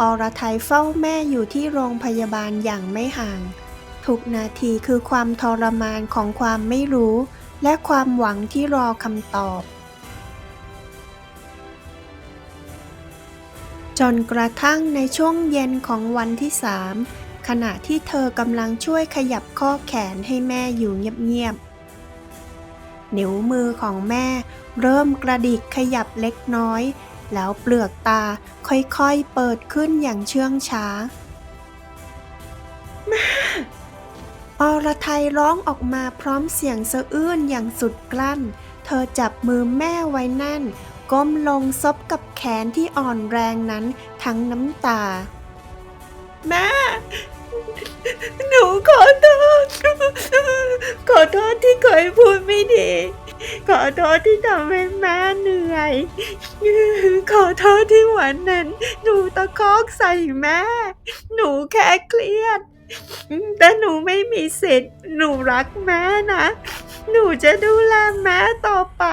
อรไทยเฝ้าแม่อยู่ที่โรงพยาบาลอย่างไม่ห่าง ทุกนาทีคือความทรมานของความไม่รู้ และความหวังที่รอคำตอบ จนกระทั่งในช่วงเย็นของวันที่สามขณะที่เธอกำลังช่วยขยับข้อแขนให้แม่อยู่เงียบๆนิ้วมือของแม่เริ่มกระดิกขยับเล็กน้อย แล้วเปลือกตาค่อยๆเปิดขึ้นอย่างเชื่องช้า แม่ อรไทยร้องออกมาพร้อมเสียงสะอื้นอย่างสุดกลั้น เธอจับมือแม่ไว้แน่น ก้มลงซบกับแขนที่อ่อนแรงนั้นทั้งน้ำตา แม่ หนูขอโทษ ขอโทษที่เคยพูดไม่ดี ขอโทษที่ทำให้แม่เหนื่อย ขอโทษที่วันนั้น หนูตะคอกใส่แม่ หนูแค่เครียด แต่หนูไม่มีสิทธิ์ หนูรักแม่นะ หนูจะดูแลแม่ต่อไป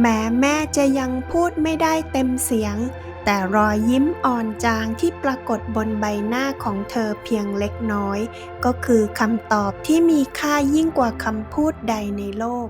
แม้แม่จะยังพูดไม่ได้เต็มเสียง แต่รอยยิ้มอ่อนจางที่ปรากฏบนใบหน้าของเธอเพียงเล็กน้อย ก็คือคำตอบที่มีค่ายิ่งกว่าคำพูดใดในโลก